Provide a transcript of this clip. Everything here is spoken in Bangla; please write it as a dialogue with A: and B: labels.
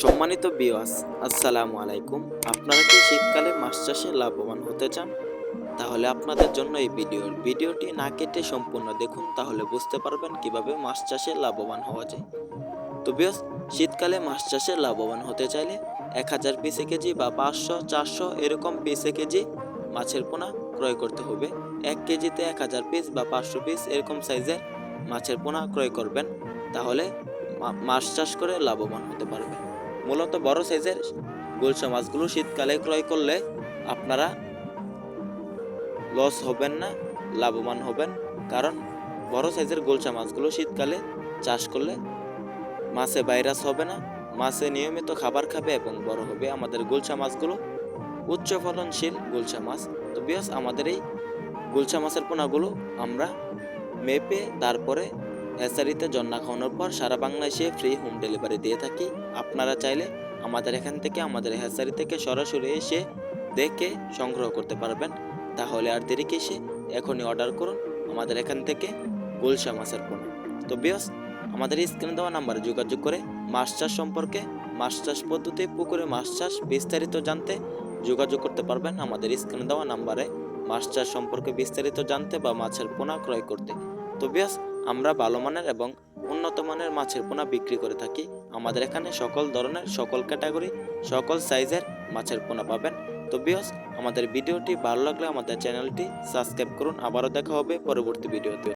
A: সম্মানিত বিওয়াস আসসালামু আলাইকুম। আপনারা কি শীতকালে মাছ চাষে লাভবান হতে চান? তাহলে আপনাদের জন্য এই ভিডিও ভিডিওটি না কেটে সম্পূর্ণ দেখুন, তাহলে বুঝতে পারবেন কীভাবে মাছ চাষে লাভবান হওয়া যায়। তো বিয়স শীতকালে মাছ চাষে লাভবান হতে চাইলে এক হাজার পিসে কেজি বা পাঁচশো, চারশো এরকম পিসে কেজি মাছের পোনা ক্রয় করতে হবে। এক কেজিতে এক হাজার পিস বা পাঁচশো পিস এরকম সাইজের মাছের পোনা ক্রয় করবেন, তাহলে মাছ চাষ করে লাভবান হতে পারবেন। মূলত বড় সাইজের গুলশা মাছগুলো শীতকালে ক্রয় করলে আপনারা লস হবেন না, লাভবান হবেন। কারণ বড় সাইজের গোলসা মাছগুলো শীতকালে চাষ করলে মাছে ভাইরাস হবে না। মাছে নিয়মিত খাবার খাবে এবং বড় হবে আমাদের গুলশা মাছগুলো। উচ্চ ফলনশীল গুলশা মাছ। তো বিয়াস, আমাদের এই গুলশা মাছের পোনাগুলো আমরা মেপে তারপরে হ্যাচারিতে জন্না খাওয়ানোর পর সারা বাংলাদেশে ফ্রি হোম ডেলিভারি দিয়ে থাকি। আপনারা চাইলে আমাদের এখান থেকে আমাদের হ্যাচারি থেকে সরাসরি এসে দেখে সংগ্রহ করতে পারবেন। তাহলে আর দেরি কিসে? এখনই অর্ডার করুন আমাদের এখান থেকে গুলশা মাছের পোনা। তো বিয়স আমাদের স্ক্রিনে দেওয়া নাম্বারে যোগাযোগ করে মাছ চাষ সম্পর্কে, মাছ চাষ পদ্ধতি, পুকুরে মাছ চাষ বিস্তারিত জানতে যোগাযোগ করতে পারবেন আমাদের স্ক্রিনে দেওয়া নাম্বারে মাছ চাষ সম্পর্কে বিস্তারিত জানতে বা মাছের পোনা ক্রয় করতে। তো বিয়াস আমরা ভালো মানের এবং উন্নত মানের মাছের পোনা বিক্রি করে থাকি। আমাদের এখানে সকল ধরনের, সকল ক্যাটাগরি, সকল সাইজের মাছের পোনা পাবেন। তো বিয়স আমাদের ভিডিওটি ভালো লাগলে আমাদের চ্যানেলটি সাবস্ক্রাইব করুন। আবারও দেখা হবে পরবর্তী ভিডিওতে।